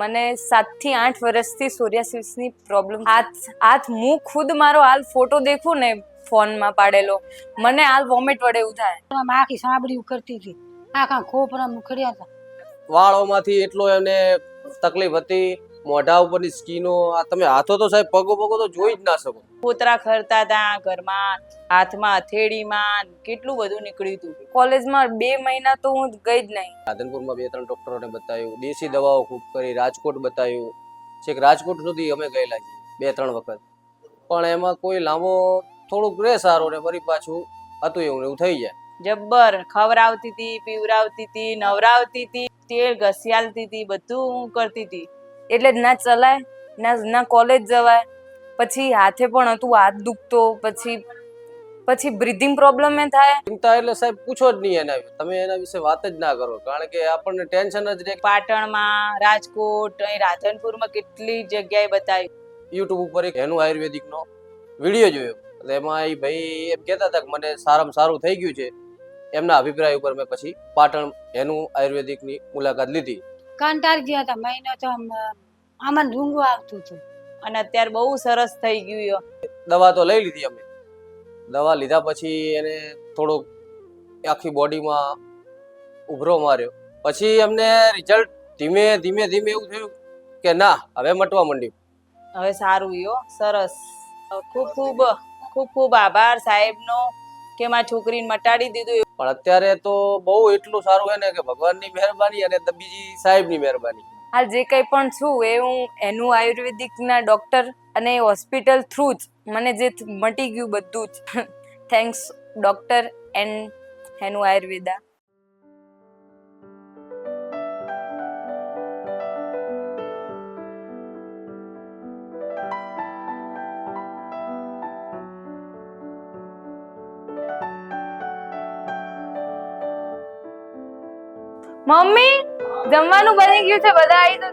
મને સાતથી આઠ વર્ષથી સોરિયાસિસની પ્રોબ્લેમ હાથ હાથ હું ખુદ મારો હાલ ફોટો દેખું ને ફોનમાં પાડેલો. મને હાલ વોમિટ વડે એવું થાય આખી સાંભળી કરતી હતી. આખા ખોપરા મુખડ્યા હતા. વાળોમાંથી એટલો એને તકલીફ હતી મોઢા ઉપરની સ્કીનો આ તમે હાથો તો સાહેબ પગો પગો તો જોઈ જ ના શકો. પોતરા ખરતા હતા ઘરમાં હાથમાં હથેળીમાં કેટલું બધું નીકળ્યું હતું કોલેજમાં બે મહિના તો હું ગઈ જ નહીં. રાધનપુરમાં બે ત્રણ ડોક્ટરોને બતાવ્યું દેશી દવાઓ ખૂબ કરી રાજકોટ બતાવ્યું. છેક રાજકોટ સુધી અમે ગયેલા છીએ બે ત્રણ વખત. પણ એમાં કોઈ લાંબો થોડુંક રે સારું ને ફરી પાછું હતું એવું એવું થઈ જાય. જબ્બર ખવડાવતી હતી પીવરાવતી હતી નવરાવતી હતી તેલ ઘસિયાલતી હતી બધું હું કરતી હતી એટલે ના ચલાય ના ના કોલેજ જવાય. પછી હાથે પણ હતું હાથ દુખતો પછી પછી બ્રીધિંગ પ્રોબ્લેમ એ થાય. ચિંતા એટલે સાહેબ પૂછો જ નહીં એના તમે એના વિશે વાત જ ના કરો કારણ કે આપણને ટેન્શન જ રહે. પાટણમાં રાજકોટ અહીં રાધનપુરમાં કેટલી જગ્યાએ બતાવી. યુટ્યુબ ઉપર એક એનું આયુર્વેદિકનો વીડિયો જોયો. એટલે એમાં એ ભાઈ એમ કહેતા હતા કે મને સારામાં સારું થઈ ગયું છે. એમના અભિપ્રાય ઉપર મેં પછી પાટણ એનું આયુર્વેદિકની મુલાકાત લીધી. કંટાળી ગયા હતા. મહિનો તો આમ, આમાં ડુંગું આવતું હતું. અને અત્યારે બહુ સરસ થઈ ગયું છે. દવા તો લઈ લીધી અમે. દવા લીધા પછી એને થોડુંક આખી બોડીમાં ઉભરો માર્યો. પછી અમને રિઝલ્ટ ધીમે ધીમે ધીમે એવું થયું કે ના હવે મટવા માંડ્યું. હવે સારું યો. સરસ. ખૂબ ખૂબ ખૂબ ખૂબ આભાર સાહેબનો. કે મારી છોકરીને મટાડી દીધું પણ અત્યારે તો બહુ એટલું સારું હોય ને કે ભગવાનની મહેરબાની અને બીજી સાહેબની મહેરબાની. હાલ જે કંઈ પણ છું એ હું એનું આયુર્વેદિકના ડોક્ટર અને હોસ્પિટલ થ્રુ જ મને જે મટી ગયું બધું જ. થેન્ક્સ ડોક્ટર એન્ડ એનું આયુર્વેદા. મમ્મી જમવાનું બની ગયું છે બધા આવી તો